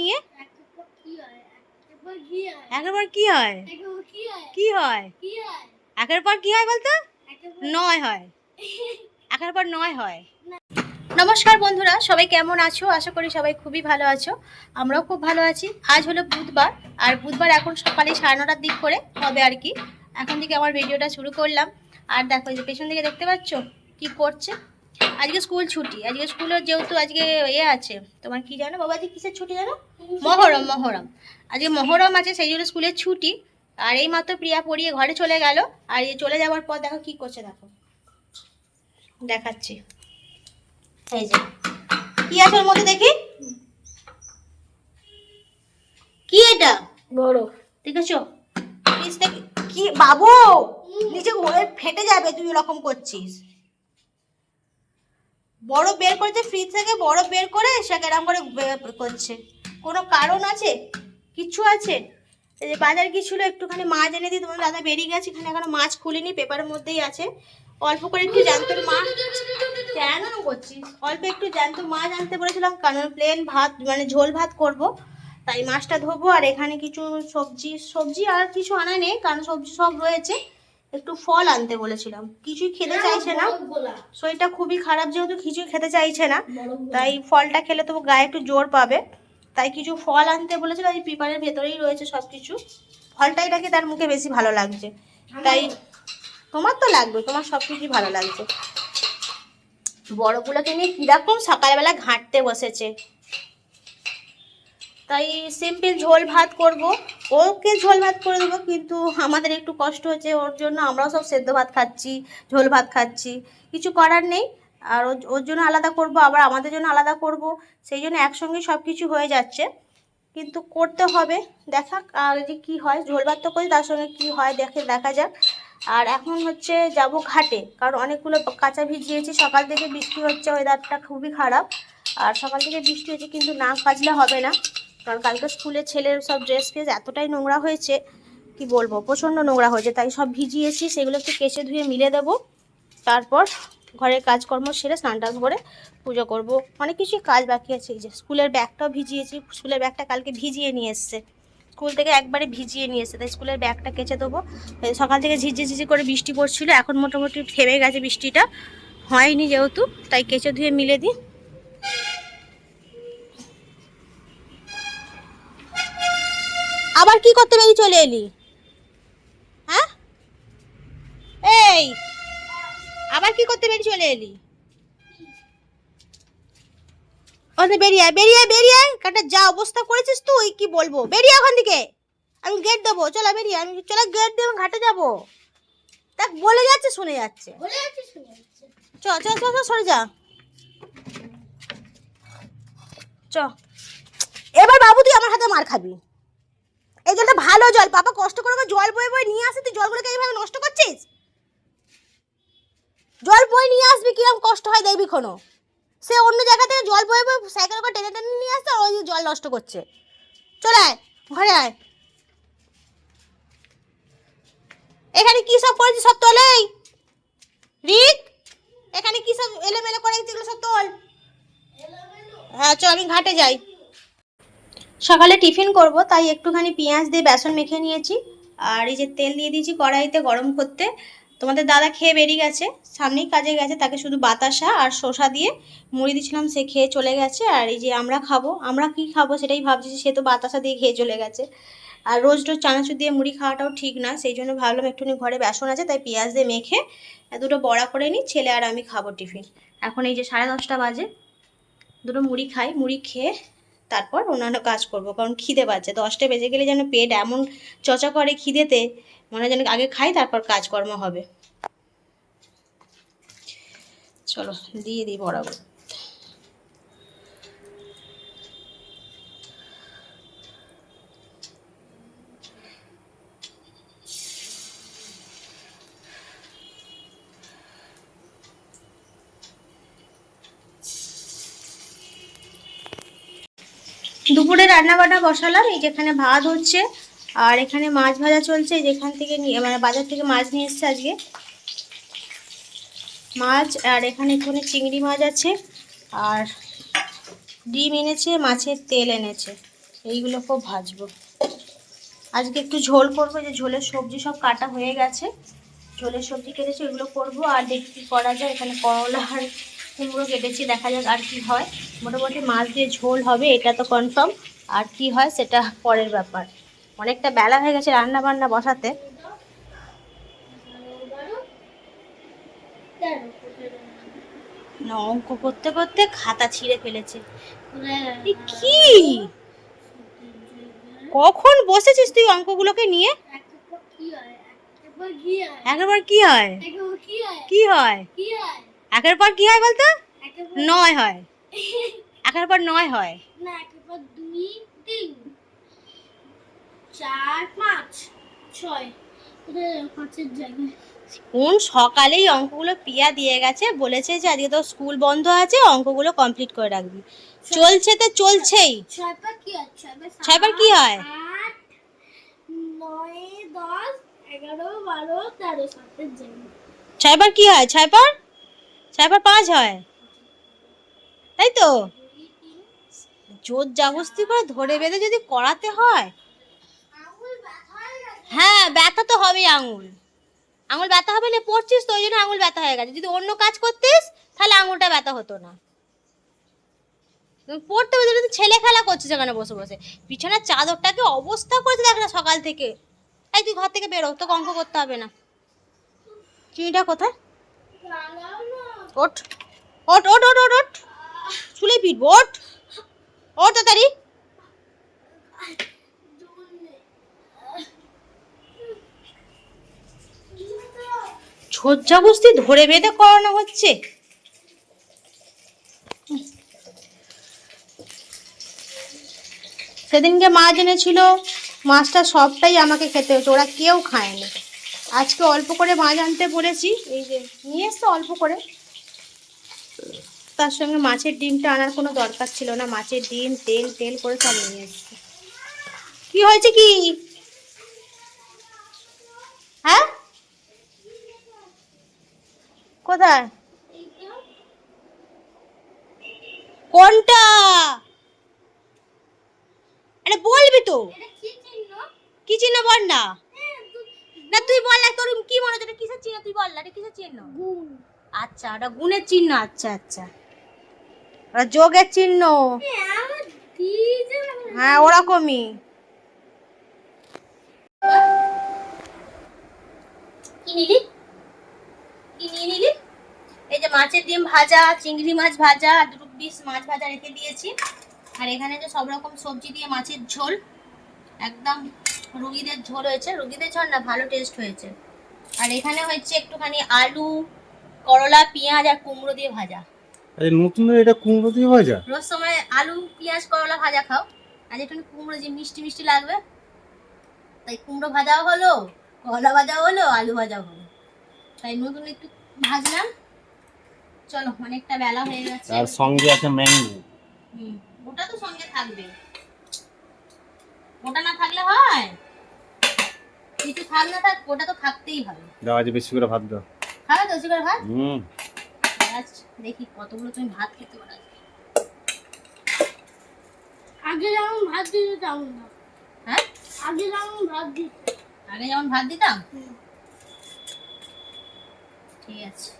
নিয়ে? একের পর কি হয়? কি হয়? একের পর কি হয় বলতো? নয় হয়। একের পর নয় হয়। নমস্কার বন্ধুরা সবাই কেমন আছো? আশা করি সবাই খুবই ভালো আছো। আমরাও খুব ভালো আছি। আজ হলো বুধবার আর বুধবার এখন সকালে সাড়ে নটার দিক করে হবে আর কি। এখন থেকে আমার ভিডিওটা শুরু করলাম। আর দেখো যে পেছন দিকে দেখতে পাচ্ছ? কি করছে? আজকে স্কুল ছুটি আজকে স্কুলের যেহেতু আজকে এ আছে তোমার কি জানো বাবা আজকে কিসের ছুটি জানো? মহরম মহরম। আজকে মহরম আছে সেই জন্য স্কুলের ছুটি। আর এই মাত্র প্রিয়া পড়িয়ে ঘরে চলে গেল আর এই চলে যাওয়ার পর দেখো কি করছে দেখো। দেখাচ্ছি। এই যে। কি আছে ওর মধ্যে দেখি? কি এটা? বড়। দেখেছ? ফ্রিজ থেকে কি বাবু! নিচে ফেটে যাবে তুই এরকম করছিস। বরফ বের করেছে ফ্রিজ থেকে বরফ বের করে সেকে এরকম করে করছে। কোনো কারণ আছে? কিচ্ছু আছে? এই যে বাজার গিয়েছিল, একটুখানি মাছ এনে দিই তোমার দাদা বেরিয়ে গেছে, এখানে এখনও মাছ খুলিনি পেপারের মধ্যেই আছে। অল্প করে একটু জ্যান্ত মাছ। কেন করছিস? অল্প একটু জ্যান্ত মাছ আনতে বলেছিলাম, কারণ প্লেন ভাত মানে ঝোল ভাত করব। তাই মাছটা ধোবো, আর এখানে কিছু সবজি সবজি আর কিছু আনা নেই, কারণ সবজি সব রয়েছে। একটু ফল আনতে বলেছিলাম। কিছুই খেতে চাইছে না। শরীরটা খুবই খারাপ যেহেতু কিছুই খেতে চাইছে না। তাই ফলটা খেলে তো গায়ে একটু জোর পাবে। তাই কিছু ফল আনতে বলেছিল এই পেপারের ভেতরেই রয়েছে সব কিছু ফলটাই নাকি তার মুখে বেশি ভালো লাগছে। তাই তোমার তো লাগবে তোমার সব কিছুই ভালো লাগছে। বড়গুলোকে নিয়ে কীরকম সকালবেলা ঘাঁটতে বসেছে। তাই সিম্পল ঝোল ভাত করব। ওকে ঝোল ভাত করে দেবো, কিন্তু আমাদের একটু কষ্ট হচ্ছে, ওর জন্য আমরাও সব সেদ্ধ ভাত খাচ্ছি, ঝোল ভাত খাচ্ছি। কিছু করার নেই, আর ওর- জন্য আলাদা করব, আবার আমাদের জন্য আলাদা করব। সেই জন্য একসঙ্গে সব কিছু হয়ে যাচ্ছে। কিন্তু করতে হবে দেখা আর যে কী হয়। ঝোল ভাত তো করি, তার সঙ্গে কী হয়, দেখে দেখা যাক। আর এখন হচ্ছে যাব ঘাটে, কারণ অনেকগুলো কাঁচা ভিজিয়েছি, সকাল থেকে বৃষ্টি হচ্ছে ওয়েদারটা খুবই খারাপ। আর সকাল থেকে বৃষ্টি হচ্ছে, কিন্তু না কাজলে হবে না। কারণ কালকে স্কুলে ছেলের সব ড্রেস ফ্রেস এতটাই নোংরা হয়েছে, কি বলব, প্রচণ্ড নোংরা হয়েছে, তাই সব ভিজিয়েছি, সেগুলো একটু কেচে ধুয়ে মিলে দেবো, তারপর ঘরের কাজকর্ম সেরে স্নান টান করে পুজো করব। অনেক কিছুই কাজ বাকি আছে যে স্কুলের ব্যাগটাও ভিজিয়েছি, স্কুলের ব্যাগটা কালকে ভিজিয়ে নিয়ে এসছে, স্কুল থেকে একবারে ভিজিয়ে নিয়ে এসছে, তাই স্কুলের ব্যাগটা কেচে দেবো। সকাল থেকে ঝিঝি ঝিঝি করে বৃষ্টি পড়ছিল, এখন মোটামুটি থেমে গেছে বৃষ্টিটা, হয়নি যেহেতু, তাই কেচে ধুয়ে মিলে দিই। আবার কি করতে বেরিয়ে চলে এলি? হ্যাঁ? এই আবার কি করতে বেরিয়ে চলে এলি? ওখানে বেরিয়ে বেরিয়ে বেরিয়ে কাটা যা অবস্থা করেছিস তুই কি বলব? বেরিয়ে ওখান থেকে। আমি গেট দেবো। চলো বেরিয়ে আমি চলো গেট দিয়ে আমি ঘাটে যাব। তা বলে যাচ্ছে শুনে যাচ্ছে। চ চ চ চ, সরে যা। চ। এবার বাবু তুই আমার হাতে মার খাবি। এই জলটা ভালো জল। বাবা কষ্ট করে জল বয়ে বয়ে নিয়ে আসে, তুই জলগুলোকে এইভাবে নষ্ট করছিস? জল বয়ে নিয়ে আসবি কীরকম কষ্ট হয় দেখবি কোনো সে অন্য জায়গা থেকে জল বয়ে বয়ে সাইকেল করে টেনে টেনে নিয়ে আর ওই জল নষ্ট করছে। চলে আয়, ঘরে আয়। এখানে কি সব করেছিস সব তোলেই রিক, এখানে কি সব এলোমেলো করে এগুলো সব তোল? হ্যাঁ চল আমি ঘাটে যাই। সকালে টিফিন করব, তাই একটুখানি পেঁয়াজ দিয়ে বেসন মেখে নিয়েছি। আর এই যে তেল দিয়ে দিয়েছি কড়াইতে গরম করতে। তোমাদের দাদা খেয়ে বেরিয়ে গেছে, সামনেই কাজে গেছে, তাকে শুধু বাতাসা আর শসা দিয়ে মুড়ি দিয়েছিলাম, সে খেয়ে চলে গেছে। আর এই যে আমরা খাব, আমরা কি খাব সেটাই ভাবছি, সে তো বাতাসা দিয়ে খেয়ে চলে গেছে। আর রোজ রোজ চানাচুর দিয়ে মুড়ি খাওয়াটাও ঠিক না, সেই জন্য ভাবলাম একটুখানি ঘরে বেসন আছে, তাই পেঁয়াজ দিয়ে মেখে দুটো বড়া করে নিই, ছেলে আর আমি খাব টিফিন। এখন এই যে সাড়ে দশটা বাজে, দুটো মুড়ি খাই, মুড়ি খেয়ে তারপর অন্যান্য কাজ করব, কারণ খিদে পাচ্ছে। দশটা বেজে গেলে যেন পেট এমন চচা করে খিদেতে, মনে হয় যেন আগে খাই, তারপর কাজকর্ম হবে। চলো, দিয়ে দিই বরাবর। দুপুরে রান্না বান্না বসালাম, এই যেখানে ভাত হচ্ছে, আর এখানে মাছ ভাজা চলছে, যেখান থেকে নিয়ে মানে বাজার থেকে মাছ নিয়ে এসছে আজকে। মাছ, আর এখানে এখানে চিংড়ি মাছ আছে, আর ডিম এনেছে, মাছের তেল এনেছে, এইগুলো খুব ভাজবো। আজকে একটু ঝোল করব যে ঝোলের সবজি সব কাটা হয়ে গেছে, ঝোলের সবজি কেটেছে ওইগুলো করব, আর দেখি করা যায়, এখানে করলা আর কুমড়ো কেটেছি দেখা যাক আর কি হয়। মোটামুটি মাছ দিয়ে ঝোল হবে এটা তো কনফার্ম আর কি হয় সেটা পরের ব্যাপার। অনেকটা বেলা হয়ে গেছে রান্না বান্না বসাতে। না, অঙ্ক করতে করতে খাতা ছিঁড়ে ফেলেছে। কি? কখন বসেছিস তুই অঙ্কগুলোকে নিয়ে? একবার কি হয়? কি হয়? একের পর কি হয় বলতো? নয় হয়। একের পর নয় হয়। না একবার দুই তিন চার পাঁচ ছয়। পাঁচের জায়গায়? কোন সকালেই অঙ্কগুলো পিয়া দিয়ে গেছে বলেছে যে আজকে তো স্কুল বন্ধ আছে অঙ্কগুলো কমপ্লিট করে রাখবি। চলছে তো চলছেই। ছয় পার কি হয়? ছয় পার হয়? ছয়বার কি হয়? ছয়বার ছয়বার পাঁচ হয়। তাই তো? জোর জাবস্তি করে ধরে বেঁধে যদি করাতে হয়। হয়ে, ব্যথা তো হবেই আঙুল। আঙুল ব্যথা হবে না, পড়ছিস তো, ওই জন্য আঙুল ব্যথা হয়ে গেছে। যদি অন্য কাজ করতিস, তাহলে আঙুলটা ব্যথা হতো না। পড়তে হবে তুই ছেলে খেলা করছিস এখানে বসে বসে। বিছানার চাদরটাকে অবস্থা করেছে দেখ না সকাল থেকে। এই তুই ঘর থেকে বেরো, তোকে অঙ্ক করতে হবে না। চিনিটা কোথায়? ওঠ ওঠ ওঠ ওঠ ওঠ ওঠ। চুলে পিটবো ওঠ। ওঠ তাড়াতাড়ি। নেই ধরে বেঁধে করানো হচ্ছে। সেদিনকে মাছ এনেছিল মাছটা সবটাই আমাকে খেতে হচ্ছে ওরা কেউ খায়নি। আজকে অল্প করে মাছ আনতে বলেছি, এই যে নিয়ে এসছে অল্প করে। তার সঙ্গে মাছের ডিমটা আনার কোনো দরকার ছিল না। মাছের ডিম তেল তেল করে সব নিয়ে এসছে কি হয়েছে কি? হ্যাঁ? কোথায়? কোনটা? আরে বলবি তো। কি চিহ্ন? বল না। হ্যাঁ, না তুই বল না তোর কি মনে হচ্ছে? কিসের চিহ্ন? তুই বল না কিসের চিহ্ন? আচ্ছা ওটা গুণের চিহ্ন। আচ্ছা আচ্ছা। যোগের চিহ্ন। হ্যাঁ, ওরকমই। এই যে মাছের ডিম ভাজা চিংড়ি মাছ ভাজা আর দুটো পিস মাছ ভাজা রেখে দিয়েছি। আর এখানে যে সব রকম সবজি দিয়ে মাছের ঝোল একদম রুগীদের ঝোল হয়েছে। রুগীদের ঝোল না ভালো টেস্ট হয়েছে। আর এখানে হচ্ছে একটুখানি আলু করলা পেঁয়াজ আর কুমড়ো দিয়ে ভাজা। আরে নতুন এটা কুমড়ো দিয়ে ভাজা? রোজ সময় আলু পেঁয়াজ করলা ভাজা খাও। আজ একটু কুমড়ো যে মিষ্টি মিষ্টি লাগবে তাই কুমড়ো ভাজাও হলো করলা ভাজাও হলো আলু ভাজাও হলো। তাই নতুন একটু ভাজলাম। চলো অনেকটা বেলা হয়ে গেছে। আর সঙ্গে আছে ম্যাঙ্গো। হুম, ওটা তো সঙ্গে থাকবে। ওটা না থাকলে হয়? কিছু থাক না থাক ওটা তো থাকতেই হবে। দাও আজ বেশি করে ভাত দাও। খাবে তো বেশি করে ভাত? হুম। আজ দেখি কতগুলো তুমি ভাত খেতে পারো। আগে যেমন ভাত দিতে তেমন না। হ্যাঁ? আগে যেমন ভাত দিতে। আগে যেমন ভাত দিতাম? ঠিক আছে।